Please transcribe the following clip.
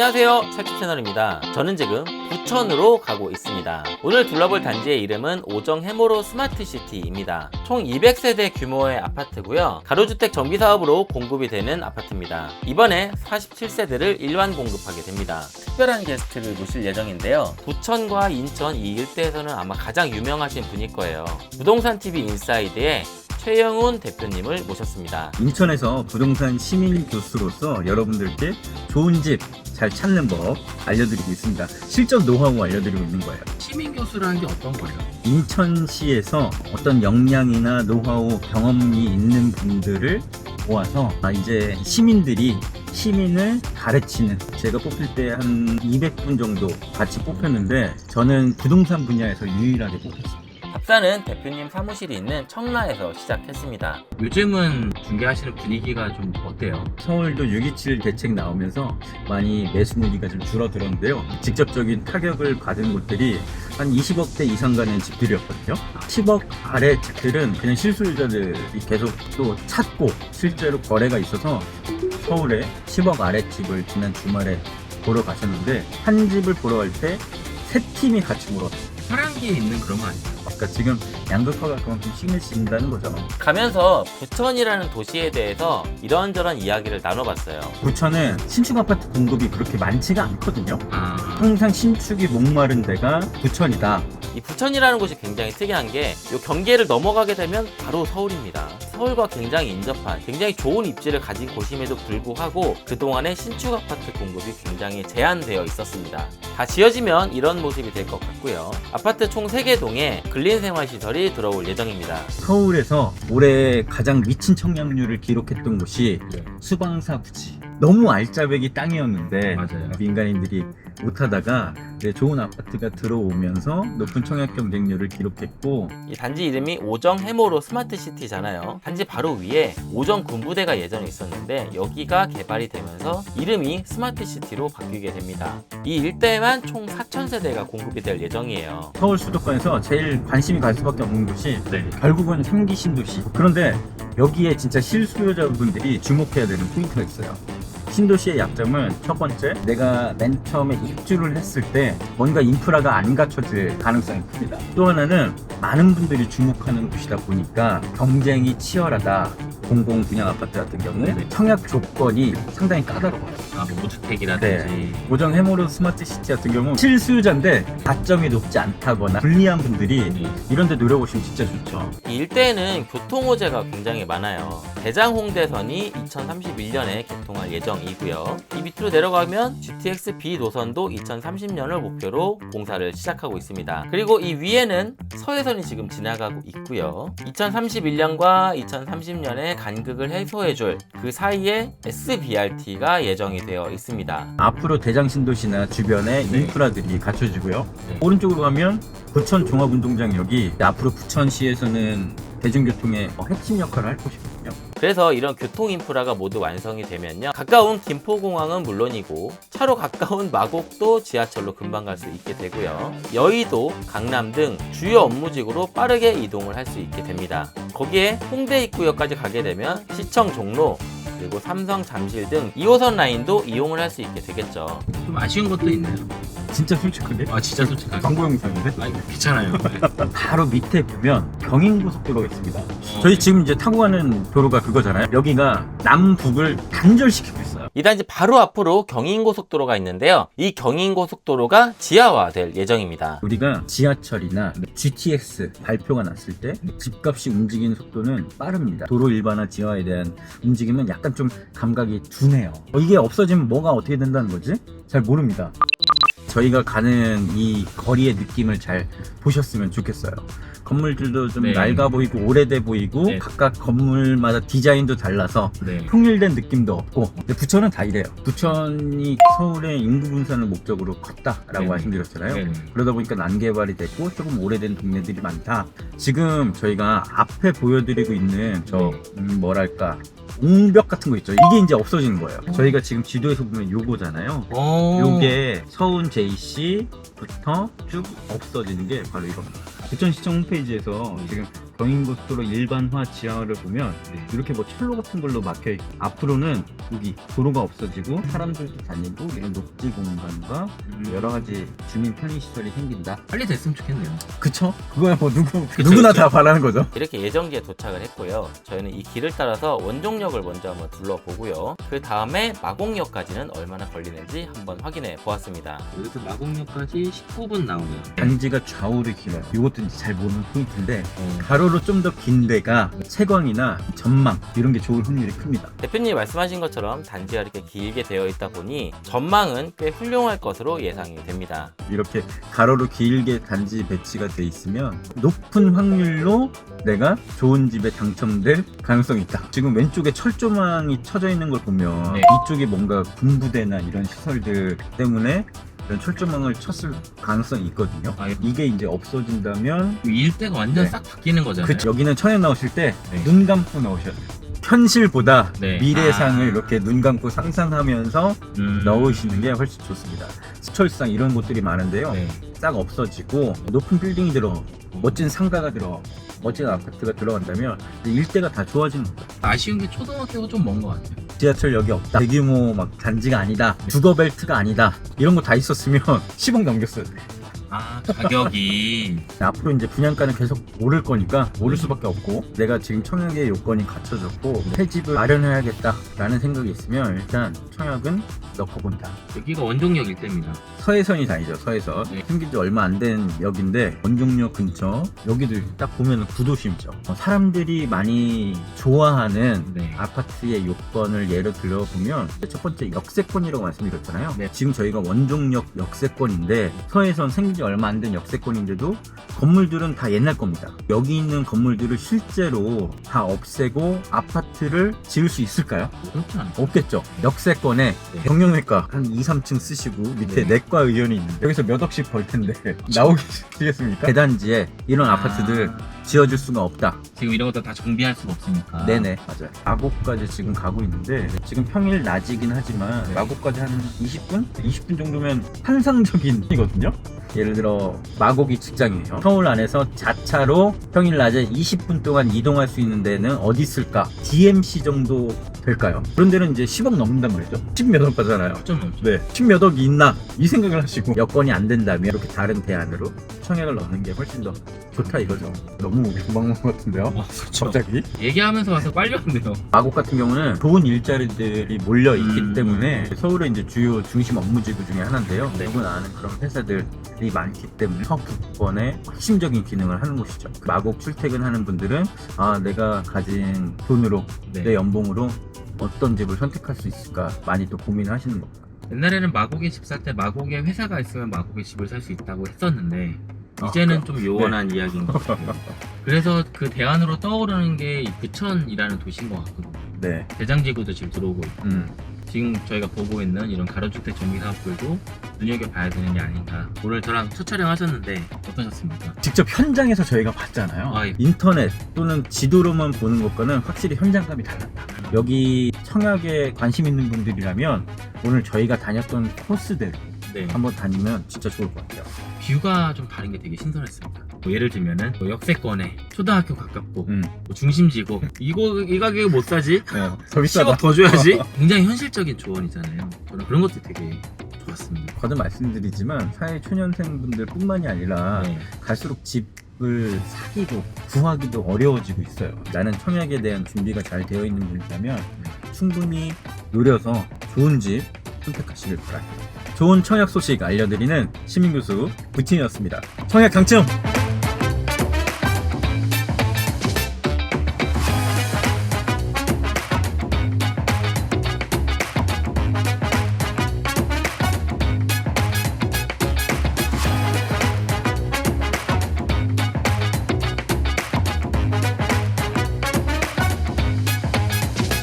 안녕하세요. 살집 채널입니다. 저는 지금 부천으로 가고 있습니다. 오늘 둘러볼 단지의 이름은 오정 해모로 스마트시티입니다. 총 200세대 규모의 아파트고요. 가로주택 정비사업으로 공급이 되는 아파트입니다. 이번에 47세대를 일반 공급하게 됩니다. 특별한 게스트를 모실 예정인데요. 부천과 인천 이 일대에서는 아마 가장 유명하신 분일 거예요. 부동산TV 인사이드의 최영훈 대표님을 모셨습니다 인천에서 부동산 시민 교수로서 여러분들께 좋은 집 잘 찾는 법 알려드리고 있습니다. 실전 노하우 알려드리고 있는 거예요. 시민 교수라는 게 어떤 거예요? 인천시에서 어떤 역량이나 노하우, 경험이 있는 분들을 모아서 아, 이제 시민들이 시민을 가르치는 제가 뽑힐 때 한 200분 정도 같이 뽑혔는데 저는 부동산 분야에서 유일하게 뽑혔습니다. 답사는 대표님 사무실이 있는 청라에서 시작했습니다. 요즘은 중개하시는 분위기가 좀 어때요? 서울도 627 대책 나오면서 많이 매수 문의가 좀 줄어들었는데요. 직접적인 타격을 받은 곳들이 한 20억대 이상 가는 집들이었거든요. 10억 아래 집들은 그냥 실수요자들이 계속 또 찾고 실제로 거래가 있어서 서울에 10억 아래 집을 지난 주말에 보러 가셨는데 한 집을 보러 갈 때 세 팀이 같이 물었어요. 사랑기에 있는 그런 거 아니에요? 그러니까 지금 양극화가 그만큼 심해진다는 거죠. 가면서 부천이라는 도시에 대해서 이런저런 이야기를 나눠봤어요. 부천은 신축 아파트 공급이 그렇게 많지가 않거든요. 아, 항상 신축이 목마른 데가 부천이다. 이 부천이라는 곳이 굉장히 특이한 게 이 경계를 넘어가게 되면 바로 서울입니다. 서울과 굉장히 인접한 굉장히 좋은 입지를 가진 곳임에도 불구하고 그동안의 신축 아파트 공급이 굉장히 제한되어 있었습니다. 다 지어지면 이런 모습이 될 것 같고요. 아파트 총 3개 동에 근린생활시설이 들어올 예정입니다. 서울에서 올해 가장 미친 청약률을 기록했던 곳이 네. 수방사 부지. 너무 알짜배기 땅이었는데 맞아요. 민간인들이 못하다가 이제 좋은 아파트가 들어오면서 높은 청약 경쟁률을 기록했고 이 단지 이름이 오정 해모로 스마트 시티잖아요. 단지 바로 위에 오정 군부대가 예전에 있었는데 여기가 개발이 되면서 이름이 스마트 시티로 바뀌게 됩니다. 이 일대에만 총 4,000세대가 공급이 될 예정이에요. 서울 수도권에서 제일 관심이 갈 수밖에 없는 곳이 네. 결국은 3기 신도시. 그런데 여기에 진짜 실수요자분들이 주목해야 되는 포인트가 있어요. 신도시의 약점은 첫 번째, 내가 맨 처음에 입주를 했을 때 뭔가 인프라가 안 갖춰질 가능성이 큽니다. 또 하나는 많은 분들이 주목하는 곳이다 보니까 경쟁이 치열하다. 공공 분양 아파트 같은 경우에 네. 청약 조건이 상당히 까다로워요. 아, 뭐 무주택이라든지. 네. 오정 해모로 스마트 시티 같은 경우 실수요자인데 가점이 높지 않다거나 불리한 분들이 네. 이런 데 노려보시면 진짜 좋죠. 이 일대에는 교통 호재가 굉장히 많아요. 대장 홍대선이 2031년에 개통할 예정이고요. 이 밑으로 내려가면 GTX B 노선도 2030년을 목표로 공사를 시작하고 있습니다. 그리고 이 위에는 서해선 이 지금 지나가고 있고요. 2031년과 2030년에 간극을 해소해줄 그 사이에 SBRT가 예정이 되어 있습니다. 앞으로 대장 신도시나 주변에 네. 인프라들이 갖춰지고요. 네. 오른쪽으로 가면 부천 종합운동장역이 앞으로 부천시에서는 대중교통의 어, 핵심 역할을 할 곳이거든요. 그래서 이런 교통 인프라가 모두 완성이 되면요. 가까운 김포공항은 물론이고 차로 가까운 마곡도 지하철로 금방 갈 수 있게 되고요. 여의도, 강남 등 주요 업무지구로 빠르게 이동을 할 수 있게 됩니다. 거기에 홍대 입구역까지 가게 되면 시청 종로 그리고 삼성 잠실 등 2호선 라인도 이용을 할 수 있게 되겠죠. 좀 아쉬운 것도 있나요? 진짜 솔직한데? 아, 진짜 솔직하게. 광고 영상인데? 아니, 괜찮아요. 바로 밑에 보면 경인고속도로가 있습니다. 저희 지금 이제 타고 가는 도로가 그거잖아요. 여기가 남북을 단절시키고 있어요. 이 단지 바로 앞으로 경인고속도로가 있는데요. 이 경인고속도로가 지하화될 예정입니다. 우리가 지하철이나 GTX 발표가 났을 때 집값이 움직이는 속도는 빠릅니다. 도로 일반화 지하에 대한 움직임은 약간 좀 감각이 둔해요. 어, 이게 없어지면 뭐가 어떻게 된다는 거지? 잘 모릅니다. 저희가 가는 이 거리의 느낌을 잘 보셨으면 좋겠어요. 건물들도 좀 네. 낡아 보이고 오래돼 보이고 네. 각각 건물마다 디자인도 달라서 네. 통일된 느낌도 없고 근데 부천은 다 이래요. 부천이 서울의 인구 분산을 목적으로 컸다라고 네네. 말씀드렸잖아요. 네. 그러다 보니까 난개발이 됐고 조금 오래된 동네들이 많다. 지금 저희가 앞에 보여드리고 있는 저 음, 뭐랄까 옹벽 같은 거 있죠. 이게 이제 없어지는 거예요. 저희가 지금 지도에서 보면 요거잖아요. 오. 요게 서운 JC부터 쭉 없어지는 게 바로 이겁니다. 부천시청 홈페이지에서 지금 경인고속도로 일반화 지하를 보면 네. 이렇게 뭐 철로 같은 걸로 막혀 있고 앞으로는 여기 도로가 없어지고 사람들도 다니고 이런 녹지 공간과 음, 여러 가지 주민 편의 시설이 생긴다. 빨리 됐으면 좋겠네요. 그쵸? 그거야 뭐 누구 그쵸, 누구나 그쵸. 다 바라는 거죠. 이렇게 예정지에 도착을 했고요. 저희는 이 길을 따라서 원종역을 먼저 한번 둘러보고요. 그 다음에 마곡역까지는 얼마나 걸리는지 한번 확인해 보았습니다. 여기서 마곡역까지 19분 나오네요. 단지가 좌우를 길어요. 이것도 이제 잘 모르는 포인트인데 어, 가로 로 좀 더 긴 데가 채광이나 전망 이런 게 좋을 확률이 큽니다. 대표님이 말씀하신 것처럼 단지가 이렇게 길게 되어 있다 보니 전망은 꽤 훌륭할 것으로 예상이 됩니다. 이렇게 가로로 길게 단지 배치가 돼 있으면 높은 확률로 내가 좋은 집에 당첨될 가능성이 있다. 지금 왼쪽에 철조망이 쳐져 있는 걸 보면 네. 이쪽에 뭔가 군부대나 이런 시설들 때문에 이런 철조망을 쳤을 가능성이 있거든요. 아, 이게 이제 없어진다면 이 일대가 완전 네. 싹 바뀌는 거잖아요. 그 여기는 천연 나오실 때 네. 눈 감고 나오셔야 돼요. 현실보다 네. 미래상을 아. 이렇게 눈 감고 상상하면서 음, 넣으시는 게 훨씬 좋습니다. 시철상 이런 곳들이 많은데요. 네. 싹 없어지고 높은 빌딩이 들어 멋진 상가가 들어 멋진 아파트가 들어간다면 일대가 다 좋아지는 거죠. 아쉬운 게 초등학교가 좀 먼 것 같아요. 지하철 역이 없다. 대규모 막 단지가 아니다. 주거 벨트가 아니다. 이런 거 다 있었으면 10억 넘겼어요. 아 가격이 앞으로 이제 분양가는 계속 오를 거니까 오를 수밖에 없고 내가 지금 청약의 요건이 갖춰졌고 새 집을 마련해야겠다라는 생각이 있으면 일단 청약은 넣고 본다. 여기가 원종역 일대입니다. 서해선이 다니죠 서해선 네. 생긴 지 얼마 안 된 역인데 원종역 근처 여기도 딱 보면 구도심죠 어, 사람들이 많이 좋아하는 네. 아파트의 요건을 예로 들어보면 첫 번째 역세권이라고 말씀드렸잖아요 네. 지금 저희가 원종역 역세권인데 서해선 생긴 지 얼마 안 된 역세권인데도 건물들은 다 옛날 겁니다 여기 있는 건물들을 실제로 다 없애고 아파트를 지을 수 있을까요? 않아요. 없겠죠. 역세권에 네. 경영외과 한 2, 3층 쓰시고 밑에 네. 내과 의원이 있는데 여기서 몇 억씩 벌 텐데 나오겠습니까? 대단지에 이런 아... 파트들 지어줄 수가 없다. 지금 이런 것도 다 정비할 수가 없으니까. 네네 맞아요. 마곡까지 지금 가고 있는데 지금 평일 낮이긴 하지만 네. 마곡까지 한 20분? 20분 정도면 환상적인 이거든요. 예를 들어 마곡이 직장이에요. 서울 안에서 자차로 평일 낮에 20분 동안 이동할 수 있는 데는 어디 있을까? DMC 정도 될까요? 그런 데는 이제 10억 넘는단 말이죠. 10몇 억 가잖아요. 좀 넘죠. 네, 10몇 억이 있나? 이 생각을 하시고 여건이 안 된다면 이렇게 다른 대안으로 청약을 넣는 게 훨씬 더 좋다 이거죠. 너무 도망간 것 같은데요? 어, 그렇죠. 갑자기? 얘기하면서 와서 빨리 왔네요. 마곡 같은 경우는 좋은 일자리들이 몰려 있기 음. 때문에 서울의 이제 주요 중심 업무지구 중에 하나인데요. 네. 누구나 아는 그런 회사들이 많기 때문에 서북권의 핵심적인 기능을 하는 곳이죠. 그 마곡 출퇴근하는 분들은 아 내가 가진 돈으로 네. 내 연봉으로 어떤 집을 선택할 수 있을까 많이 또 고민하시는 겁니다. 옛날에는 마곡에 집 살 때 마곡에 회사가 있으면 마곡에 집을 살 수 있다고 했었는데 이제는 좀 요원한 이야기인 것 같아요. 그래서 그 대안으로 떠오르는 게이 부천이라는 도시인 것 같거든요. 네. 대장지구도 지금 들어오고 있고 음. 지금 저희가 보고 있는 이런 가로주택 정비 사업들도 눈여겨봐야 되는 게 아닌가. 오늘 저랑 첫 촬영하셨는데 어떠셨습니까? 직접 현장에서 저희가 봤잖아요. 아, 예. 인터넷 또는 지도로만 보는 것과는 확실히 현장감이 달랐다. 여기 청약에 관심 있는 분들이라면 오늘 저희가 다녔던 코스들 네. 한번 다니면 진짜 좋을 것 같아요. 뷰가 좀 다른 게 되게 신선했습니다. 뭐 예를 들면은 뭐 역세권에 초등학교 가깝고 음. 뭐 중심지고 이거 이 가격에 못 사지? 더 10억 더 줘야지? 굉장히 현실적인 조언이잖아요. 저는 그런 것도 되게 좋았습니다. 거듭 말씀드리지만 사회 초년생분들 뿐만이 아니라 네. 갈수록 집 을 사기도 구하기도 어려워지고 있어요. 나는 청약에 대한 준비가 잘 되어 있는 분이라면 충분히 노려서 좋은 집 선택하시길 바랍니다. 좋은 청약 소식 알려드리는 시민교수 부친이었습니다. 청약 당첨!